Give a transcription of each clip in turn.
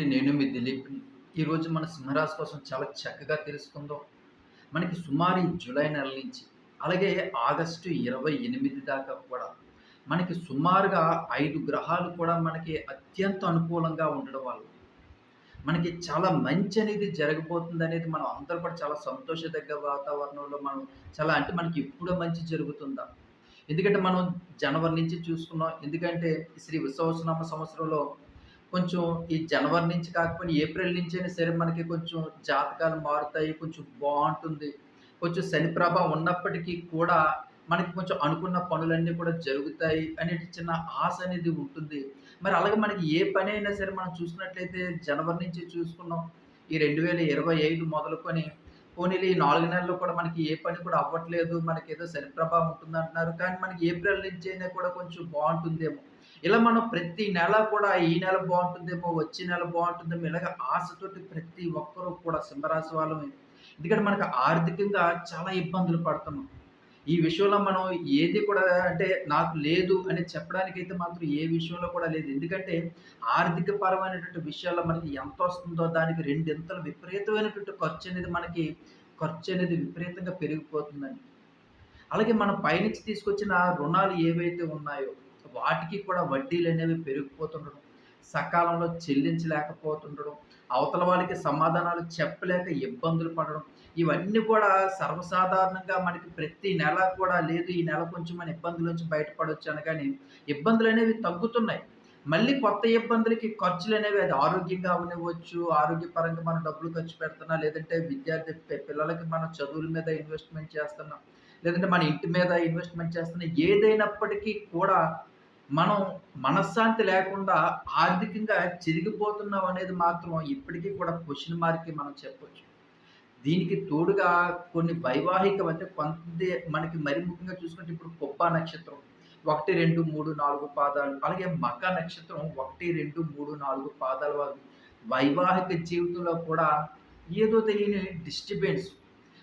అండి నేను మీ దిలీప్ ఈరోజు మన సింహరాశి కోసం చాలా చక్కగా తెలుసుకుందాం. మనకి సుమారు జూలై నెల నుంచి అలాగే ఆగస్టు ఇరవై ఎనిమిది దాకా కూడా మనకి సుమారుగా ఐదు గ్రహాలు కూడా మనకి అత్యంత అనుకూలంగా ఉండడం వల్ల మనకి చాలా మంచి అనేది జరగబోతుంది అనేది మనం అందరూ కూడా చాలా సంతోషదగ్గ వాతావరణంలో మనం చాలా అంటే మనకి ఎప్పుడో మంచి జరుగుతుందా? ఎందుకంటే మనం జనవరి నుంచి చూసుకున్నాం. ఎందుకంటే శ్రీ విశ్వవసనామ సంవత్సరంలో కొంచెం ఈ జనవరి నుంచి కాకపోయినా ఏప్రిల్ నుంచి అయినా సరే మనకి కొంచెం జాతకాలు మారుతాయి కొంచెం బాగుంటుంది. కొంచెం శని ప్రభావం ఉన్నప్పటికీ కూడా మనకి కొంచెం అనుకున్న పనులన్నీ కూడా జరుగుతాయి అనే చిన్న ఆశ అనేది ఉంటుంది. మరి అలాగే మనకి ఏ పని అయినా సరే మనం చూసినట్లయితే జనవరి నుంచి చూసుకున్నాం. ఈ రెండు వేల ఇరవై ఐదు మొదలుకొని పోనీలు ఈ నాలుగు నెలలు కూడా మనకి ఏ పని కూడా అవ్వట్లేదు. మనకి ఏదో శని ప్రభావం ఉంటుంది అంటున్నారు కానీ మనకి ఏప్రిల్ నుంచి అయినా కూడా కొంచెం బాగుంటుందేమో. ఇలా మనం ప్రతి నెల కూడా ఈ నెల బాగుంటుందేమో వచ్చే నెల బాగుంటుందేమో ఇలాగ ఆశతోటి ప్రతి ఒక్కరూ కూడా సింహరాశి వాళ్ళమే ఎందుకంటే మనకు ఆర్థికంగా చాలా ఇబ్బందులు పడుతున్నాం. ఈ విషయంలో మనం ఏది కూడా అంటే నాకు లేదు అని చెప్పడానికైతే మాత్రం ఏ విషయంలో కూడా లేదు. ఎందుకంటే ఆర్థిక పరమైనటువంటి విషయాల్లో మనకి ఎంత వస్తుందో దానికి రెండింతలు విపరీతమైనటువంటి ఖర్చు అనేది మనకి ఖర్చు అనేది విపరీతంగా పెరిగిపోతుందండి. అలాగే మనం పైనుంచి తీసుకొచ్చిన రుణాలు ఏవైతే ఉన్నాయో వాటికి కూడా వడ్డీలు అనేవి పెరిగిపోతుండడం సకాలంలో చెల్లించలేకపోతుండడం అవతల వాళ్ళకి సమాధానాలు చెప్పలేక ఇబ్బందులు పడడం ఇవన్నీ కూడా సర్వసాధారణంగా మనకి ప్రతి నెల కూడా లేదు ఈ నెల కొంచెం మన ఇబ్బందుల నుంచి బయటపడవచ్చు అనగానే ఇబ్బందులు అనేవి తగ్గుతున్నాయి. మళ్ళీ కొత్త ఇబ్బందులకి ఖర్చులు అనేవి అది ఆరోగ్యంగా ఉండవచ్చు ఆరోగ్యపరంగా మనం డబ్బులు ఖర్చు పెడుతున్నా లేదంటే విద్యార్థి పిల్లలకి మనం చదువుల మీద ఇన్వెస్ట్మెంట్ చేస్తున్నాం లేదంటే మన ఇంటి మీద ఇన్వెస్ట్మెంట్ చేస్తున్నాం ఏదైనప్పటికీ కూడా మనం మనశ్శాంతి లేకుండా ఆర్థికంగా చిరిగిపోతున్నాం అనేది మాత్రం ఇప్పటికీ కూడా క్వశ్చన్ మార్క్ మనం చెప్పొచ్చు. దీనికి తోడుగా కొన్ని వైవాహికం అంటే కొంత మనకి మరి ముఖ్యంగా చూసుకుంటే ఇప్పుడు కుప్ప నక్షత్రం ఒకటి రెండు మూడు నాలుగు పాదాలు అలాగే మక నక్షత్రం ఒకటి రెండు మూడు నాలుగు పాదాల వారు వైవాహిక జీవితంలో కూడా ఏదో తెలియని డిస్టర్బెన్స్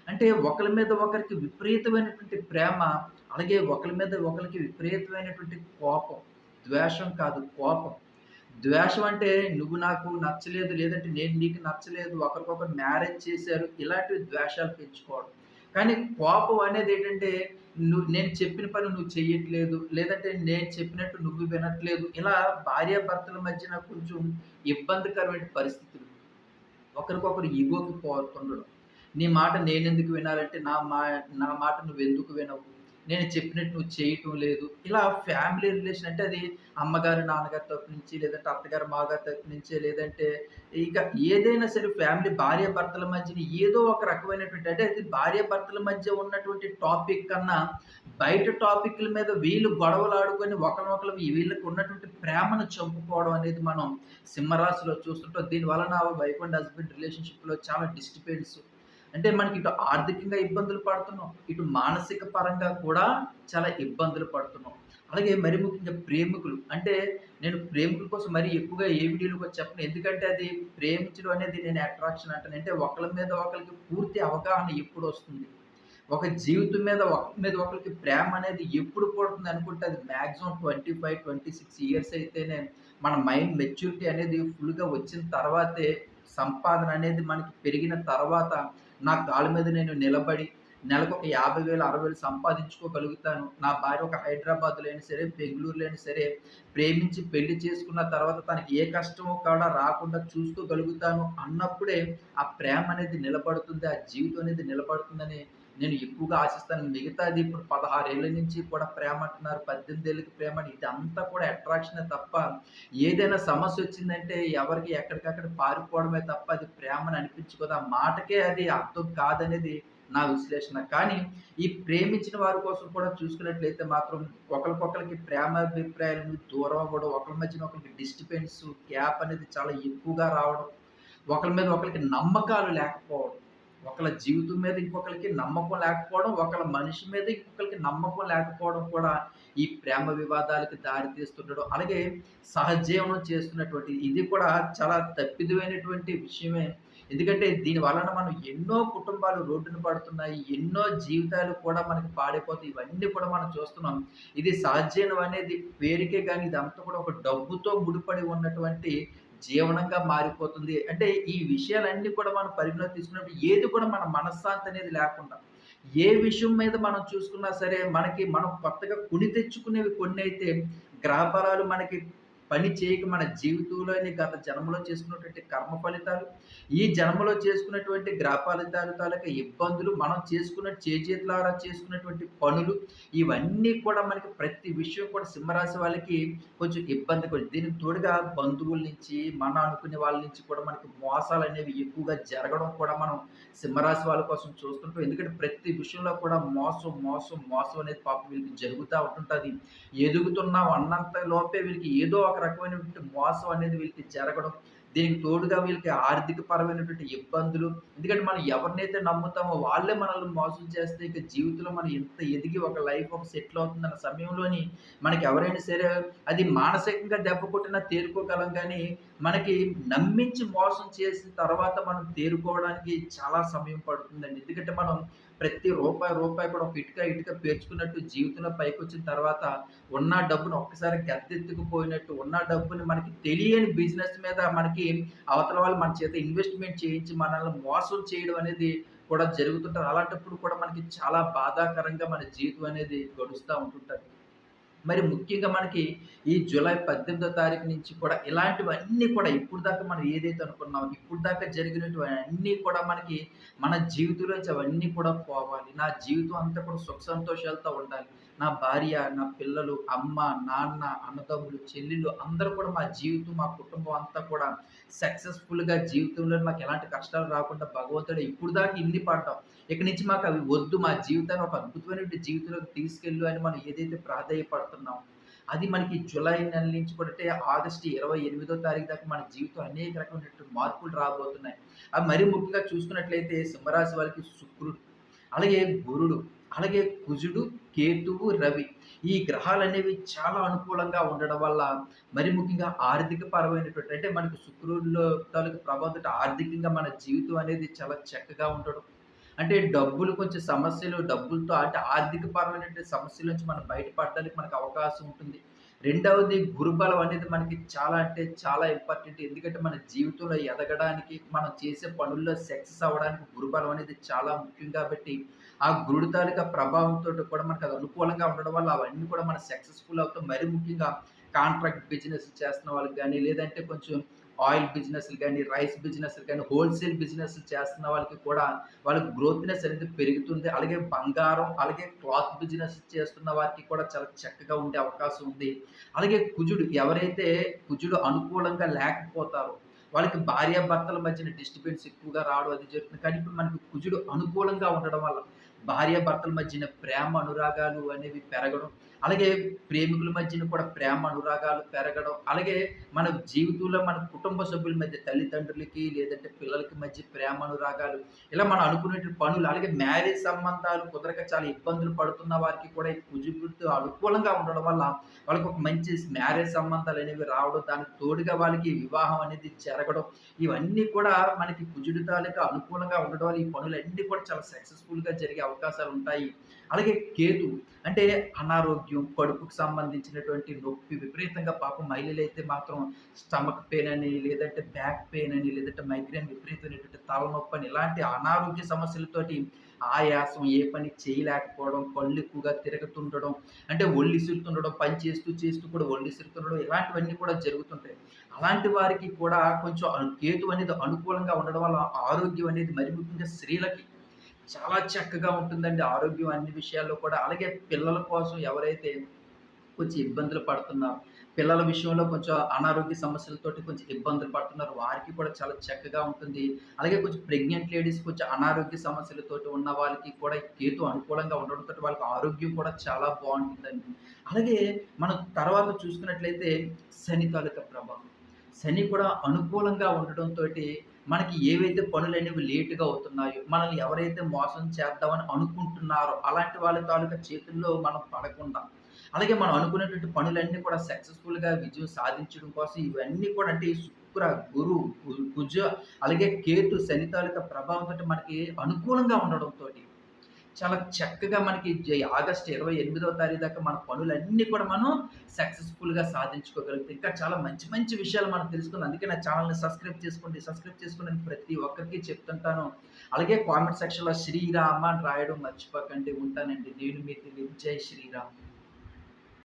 అంటే ఒకరి మీద ఒకరికి విపరీతమైనటువంటి ప్రేమ అలాగే ఒకరి మీద ఒకరికి విపరీతమైనటువంటి కోపం. ద్వేషం కాదు కోపం. ద్వేషం అంటే నువ్వు నాకు నచ్చలేదు లేదంటే నేను నీకు నచ్చలేదు ఒకరికొకరు మ్యారేజ్ చేశారు ఇలాంటివి ద్వేషాలు పెంచుకోవడం. కానీ కోపం అనేది ఏంటంటే నువ్వు నేను చెప్పిన పని నువ్వు చెయ్యట్లేదు లేదంటే నేను చెప్పినట్టు నువ్వు వినట్లేదు. ఇలా భార్యాభర్తల మధ్యన కొంచెం ఇబ్బందికరమైన పరిస్థితులు. ఒకరికొకరు ఈగోకి పోతుండడం నీ మాట నేనెందుకు వినాలంటే నా మా నా మాట నువ్వు ఎందుకు వినవు? నేను చెప్పినట్టు నువ్వు చేయటం లేదు. ఇలా ఫ్యామిలీ రిలేషన్ అంటే అది అమ్మగారు నాన్నగారి తరపు నుంచి లేదంటే అత్తగారు మాగారి తరపు నుంచి లేదంటే ఇక ఏదైనా సరే ఫ్యామిలీ భార్య భర్తల మధ్యన ఏదో ఒక రకమైనటువంటి అంటే అది భార్య భర్తల మధ్య ఉన్నటువంటి టాపిక్ కన్నా బయట టాపిక్ల మీద వీళ్ళు గొడవలు ఆడుకొని ఒకరినొకరు వీళ్ళకి ఉన్నటువంటి ప్రేమను చంపుకోవడం అనేది మనం సింహరాశిలో చూస్తుంటాం. దీని వలన వైఫ్ అండ్ హస్బెండ్ రిలేషన్షిప్లో చాలా డిస్టర్బెన్స్ అంటే మనకి ఇటు ఆర్థికంగా ఇబ్బందులు పడుతున్నాం ఇటు మానసిక పరంగా కూడా చాలా ఇబ్బందులు పడుతున్నాం. అలాగే మరి ముఖ్యంగా ప్రేమికులు అంటే నేను ప్రేమికుల కోసం మరీ ఎక్కువగా ఏ వీడియోలు కూడా చెప్పను. ఎందుకంటే అది ప్రేమించడం అనేది నేను అట్రాక్షన్ అంటాను. అంటే ఒకరి మీద ఒకరికి పూర్తి అవగాహన ఎప్పుడు వస్తుంది? ఒక జీవితం మీద ఒకరి మీద ఒకరికి ప్రేమ అనేది ఎప్పుడు పడుతుంది అనుకుంటే అది maximum twenty five twenty six years అయితేనే మన మైండ్ మెచ్యూరిటీ అనేది ఫుల్గా వచ్చిన తర్వాతే సంపాదన అనేది మనకి పెరిగిన తర్వాత నా కాళ్ళ మీద నేను నిలబడి నెలకు ఒక యాభై వేలు అరవై వేలు సంపాదించుకోగలుగుతాను. నా భార్య ఒక హైదరాబాద్లో అయినా సరే బెంగళూరులో అయినా సరే ప్రేమించి పెళ్ళి చేసుకున్న తర్వాత తనకి ఏ కష్టమో కూడా రాకుండా చూసుకోగలుగుతాను అన్నప్పుడే ఆ ప్రేమ అనేది నిలబడుతుంది ఆ జీవితం అనేది నిలబడుతుందని నేను ఎక్కువగా ఆశిస్తాను మిగతాది ఇప్పుడు పదహారేళ్ళ నుంచి కూడా ప్రేమ అంటున్నారు పద్దెనిమిది ఏళ్ళకి ప్రేమ అని. ఇదంతా కూడా అట్రాక్షనే తప్ప ఏదైనా సమస్య వచ్చిందంటే ఎవరికి ఎక్కడికక్కడ పారిపోవడమే తప్ప అది ప్రేమను అనిపించుకోదు. ఆ మాటకే అది అర్థం కాదనేది నా విశ్లేషణ. కానీ ఈ ప్రేమించిన వారి కోసం కూడా చూసుకున్నట్లయితే మాత్రం ఒకరికొకరికి ప్రేమ అభిప్రాయాల దూరం అవ్వడం ఒకరి మధ్యన ఒకరికి డిస్టర్బెన్స్ గ్యాప్ అనేది చాలా ఎక్కువగా రావడం ఒకరి మీద ఒకరికి నమ్మకాలు లేకపోవడం ఒకళ్ళ జీవితం మీద ఇంకొకరికి నమ్మకం లేకపోవడం ఒకళ్ళ మనిషి మీద ఇంకొకరికి నమ్మకం లేకపోవడం కూడా ఈ ప్రేమ వివాదాలకి దారితీస్తుండడం అలాగే సహజీవనం చేస్తున్నటువంటి ఇది కూడా చాలా తప్పిదమైనటువంటి విషయమే. ఎందుకంటే దీని వలన మనం ఎన్నో కుటుంబాలు రోడ్డున పడుతున్నాయి ఎన్నో జీవితాలు కూడా మనకి పాడైపోతాయి ఇవన్నీ కూడా మనం చూస్తున్నాం. ఇది సహజీవనం అనేది పేరుకే కానీ ఇదంతా కూడా ఒక డబ్బుతో ముడిపడి ఉన్నటువంటి జీవనంగా మారిపోతుంది. అంటే ఈ విషయాలన్నీ కూడా మనం పరిగణలో తీసుకున్నప్పుడు ఏది కూడా మన మనశ్శాంతి అనేది లేకుండా, ఏ విషయం మీద మనం చూసుకున్నా సరే మనకి మనం కొత్తగా కొని తెచ్చుకునేవి కొన్ని గ్రహ బలాలు మనకి పని చేయక మన జీవితంలోని గత జన్మలో చేసుకున్నటువంటి కర్మ ఫలితాలు, ఈ జన్మలో చేసుకున్నటువంటి గ్రహ ఫలితాలు తాలూకా ఇబ్బందులు, మనం చేసుకున్న చేతులారా చేసుకున్నటువంటి పనులు, ఇవన్నీ కూడా మనకి ప్రతి విషయం కూడా సింహరాశి వాళ్ళకి కొంచెం ఇబ్బంది కూడా. దీనికి తోడుగా బంధువుల నుంచి, మన అనుకునే వాళ్ళ నుంచి కూడా మనకి మోసాలు అనేవి ఎక్కువగా జరగడం కూడా మనం సింహరాశి వాళ్ళ కోసం చూస్తుంటాం. ఎందుకంటే ప్రతి విషయంలో కూడా మోసం, మోసం, మోసం అనేది పాపం వీళ్ళకి జరుగుతూ ఉంటుంటుంది ఎదుగుతున్నాం అన్నంత లోపే వీళ్ళకి ఏదో ఒక రకమైనటువంటి మోసం అనేది వీళ్ళకి జరగడం. దీనికి తోడుగా వీళ్ళకి ఆర్థిక పరమైనటువంటి ఇబ్బందులు. ఎందుకంటే మనం ఎవరినైతే నమ్ముతామో వాళ్ళే మనల్ని మోసం చేస్తే ఇక జీవితంలో మనం ఎంత ఎదిగి ఒక లైఫ్ ఒక సెటిల్ అవుతుందన్న సమయంలోని మనకి ఎవరైనా సరే అది మానసికంగా దెబ్బ కొట్టినా తేరుకోగలం కానీ, మనకి నమ్మించి మోసం చేసిన తర్వాత మనం తేరుకోవడానికి చాలా సమయం పడుతుందండి. ఎందుకంటే మనం ప్రతి రూపాయి, రూపాయి కూడా ఒక ఇటుక, ఇటుక పేర్చుకున్నట్టు జీవితంలో పైకి వచ్చిన తర్వాత ఉన్న డబ్బును ఒక్కసారి గద్దెత్తుకుపోయినట్టు, ఉన్న డబ్బుని మనకి తెలియని బిజినెస్ మీద మనకి అవతల వాళ్ళు మన చేత ఇన్వెస్ట్‌మెంట్ చేయించి మనల్ని మోసం చేయడం అనేది కూడా జరుగుతుంటారు అలాంటప్పుడు కూడా మనకి చాలా బాధాకరంగా మన జీవితం అనేది గడుస్తూ ఉంటుంటుంది మరి ముఖ్యంగా మనకి ఈ జూలై 18థ్ తారీఖు నుంచి కూడా ఇలాంటివన్నీ కూడా ఇప్పుడు దాకా మనం ఏదైతే అనుకున్నాం ఇప్పుడు దాకా జరిగినటువన్నీ కూడా మనకి మన జీవితంలో అవన్నీ కూడా పోవాలి. నా జీవితం అంతా కూడా సుఖ సంతోషాలతో ఉండాలి. నా భార్య, నా పిల్లలు, అమ్మ, నాన్న, అన్నదమ్ములు, చెల్లెళ్ళు అందరూ కూడా మా జీవితం, మా కుటుంబం అంతా కూడా సక్సెస్‌ఫుల్‌గా జీవితంలో మాకు ఎలాంటి కష్టాలు రాకుండా భగవంతుడు ఇప్పుడు దాకా ఇన్ని పడ్డాం. ఇక నుంచి మాకు అవి వద్దు. మా జీవితాన్ని ఒక అద్భుతమైనటువంటి జీవితంలోకి తీసుకెళ్ళు అని మనం ఏదైతే ప్రాధేయపడుతున్నామో, అది మనకి జులై నెల నుంచి కూడా అంటే ఆగస్టు 28థ్ తారీఖు దాకా మన జీవితం అనేక రకమైనటువంటి మార్పులు రాబోతున్నాయి. అవి మరీ ముఖ్యంగా చూసుకున్నట్లయితే సింహరాశి వారికి శుక్రుడు, అలాగే గురుడు, అలాగే కుజుడు, కేతువు, రవి. ఈ గ్రహాలు అనేవి చాలా అనుకూలంగా ఉండడం వల్ల మరి ముఖ్యంగా ఆర్థిక పరమైనటువంటి అంటే మనకు శుక్రుడిలో తాలూకు ప్రభావం ఆర్థికంగా మన జీవితం అనేది చాలా చక్కగా ఉండడం. అంటే డబ్బులు కొంచెం సమస్యలు డబ్బులతో అంటే ఆర్థిక పరమైనటువంటి సమస్యల నుంచి మనం బయటపడడానికి మనకు అవకాశం ఉంటుంది. రెండవది గురుబలం అనేది మనకి చాలా అంటే చాలా ఇంపార్టెంట్. ఎందుకంటే మన జీవితంలో ఎదగడానికి, మనం చేసే పనుల్లో సక్సెస్ అవ్వడానికి గురుబలం అనేది చాలా ముఖ్యం కాబట్టి, ఆ గురుడు తాలూకా ప్రభావంతో కూడా మనకు అది అనుకూలంగా ఉండడం వల్ల అవన్నీ కూడా మనం సక్సెస్‌ఫుల్ అవుతాం. మరి ముఖ్యంగా కాంట్రాక్ట్ బిజినెస్ చేస్తున్న వాళ్ళకి కానీ లేదంటే కొంచెం ఆయిల్ బిజినెస్‌లు కానీ రైస్ బిజినెస్‌లు కానీ హోల్‌సేల్ బిజినెస్‌లు చేస్తున్న వాళ్ళకి కూడా వాళ్ళకి గ్రోత్‌నెస్ అనేది పెరుగుతుంది. అలాగే బంగారం, అలాగే క్లాత్ బిజినెస్ చేస్తున్న వారికి కూడా చాలా చక్కగా ఉండే అవకాశం ఉంది. అలాగే కుజుడు ఎవరైతే కుజుడు అనుకూలంగా లేకపోతారో, వాళ్ళకి భార్యాభర్తల మధ్యన డిస్టర్బెన్స్ ఎక్కువగా రావడం అది జరుగుతుంది. కానీ ఇప్పుడు మనకి కుజుడు అనుకూలంగా ఉండడం వల్ల భార్యాభర్తల మధ్యన ప్రేమ అనురాగాలు అనేవి పెరగడం. అలాగే ప్రేమికుల మధ్యన కూడా ప్రేమ అనురాగాలు పెరగడం. అలాగే మన జీవితంలో మన కుటుంబ సభ్యుల మధ్య తల్లిదండ్రులకి లేదంటే పిల్లలకి మధ్య ప్రేమ అనురాగాలు ఇలా మనం అనుకునే పనులు అలాగే మ్యారేజ్ సంబంధాలు కుదరక చాలా ఇబ్బందులు పడుతున్న వారికి కూడా ఈ అనుకూలంగా ఉండడం వల్ల వాళ్ళకి ఒక మంచి మ్యారేజ్ సంబంధాలు అనేవి రావడం దానికి తోడుగా వాళ్ళకి వివాహం అనేది జరగడం ఇవన్నీ కూడా మనకి కుజుడు తాలూకా అనుకూలంగా ఉండడం వల్ల ఈ పనులన్నీ కూడా చాలా సక్సెస్‌ఫుల్‌గా జరిగే అవకాశాలు ఉంటాయి. అలాగే కేతు అంటే అనారోగ్యం, కడుపుకు సంబంధించినటువంటి నొప్పి విపరీతంగా పాపం మహిళలైతే మాత్రం స్టమక్ పెయిన్ అని, లేదంటే బ్యాక్ పెయిన్ అని, లేదంటే మైగ్రేన్ విపరీతమైనటువంటి అని ఇలాంటి అనారోగ్య సమస్యలతోటి ఆయాసం, ఏ పని చేయలేకపోవడం, కళ్ళు ఎక్కువగా తిరుగుతుండడం, అంటే ఒళ్ళిసిరుతుండడం పని చేస్తూ చేస్తూ కూడా ఒళ్ళిసిరుతుండడం ఇలాంటివన్నీ కూడా జరుగుతుంటాయి. అలాంటి వారికి కూడా కొంచెం కేతు అనేది అనుకూలంగా ఉండడం వల్ల ఆరోగ్యం అనేది మరి ముఖ్యంగా స్త్రీలకి చాలా చక్కగా ఉంటుందండి ఆరోగ్యం అన్ని విషయాల్లో కూడా. అలాగే పిల్లల కోసం ఎవరైతే కొంచెం ఇబ్బందులు పడుతున్నారో, పిల్లల విషయంలో కొంచెం అనారోగ్య సమస్యలతోటి కొంచెం ఇబ్బందులు పడుతున్నారు. వారికి కూడా చాలా చక్కగా ఉంటుంది. అలాగే కొంచెం ప్రెగ్నెంట్ లేడీస్ కొంచెం అనారోగ్య సమస్యలతోటి ఉన్న వాళ్ళకి కూడా కేతు అనుకూలంగా ఉండడంతో వాళ్ళకి ఆరోగ్యం కూడా చాలా బాగుంటుందండి అలాగే మనం తర్వాత చూసుకున్నట్లయితే శని తాలూకా ప్రభావం. శని కూడా అనుకూలంగా ఉండడంతో మనకి ఏవైతే పనులు అనేవి లేట్‌గా అవుతున్నాయో, మనల్ని ఎవరైతే మోసం చేద్దామని అనుకుంటున్నారో, అలాంటి వాళ్ళ తాలూకా చేతుల్లో మనం పడకుండా, అలాగే మనం అనుకున్నటువంటి పనులన్నీ కూడా సక్సెస్‌ఫుల్‌గా విజయం సాధించడం కోసం ఇవన్నీ కూడా అంటే శుక్ర, గురు, కుజ అలాగే కేతు, శని తాలూకా ప్రభావంతోటి మనకి అనుకూలంగా ఉండడంతో చాలా చక్కగా మనకి ఆగస్ట్ ఇరవై ఎనిమిదవ తారీఖు దాకా మన పనులన్నీ కూడా మనం సక్సెస్‌ఫుల్‌గా సాధించుకోగలుగుతాం. ఇంకా చాలా మంచి మంచి విషయాలు మనం తెలుసుకుందాం. అందుకే నా ఛానల్ని సబ్స్క్రైబ్ చేసుకోండి. సబ్స్క్రైబ్ చేసుకోండి ప్రతి ఒక్కరికి చెప్తుంటాను. అలాగే కామెంట్ సెక్షన్‌లో శ్రీరామ అని రాయడం మర్చిపోకండి. ఉంటానండి. నేను మీ దిలీప్. జై శ్రీరామ్.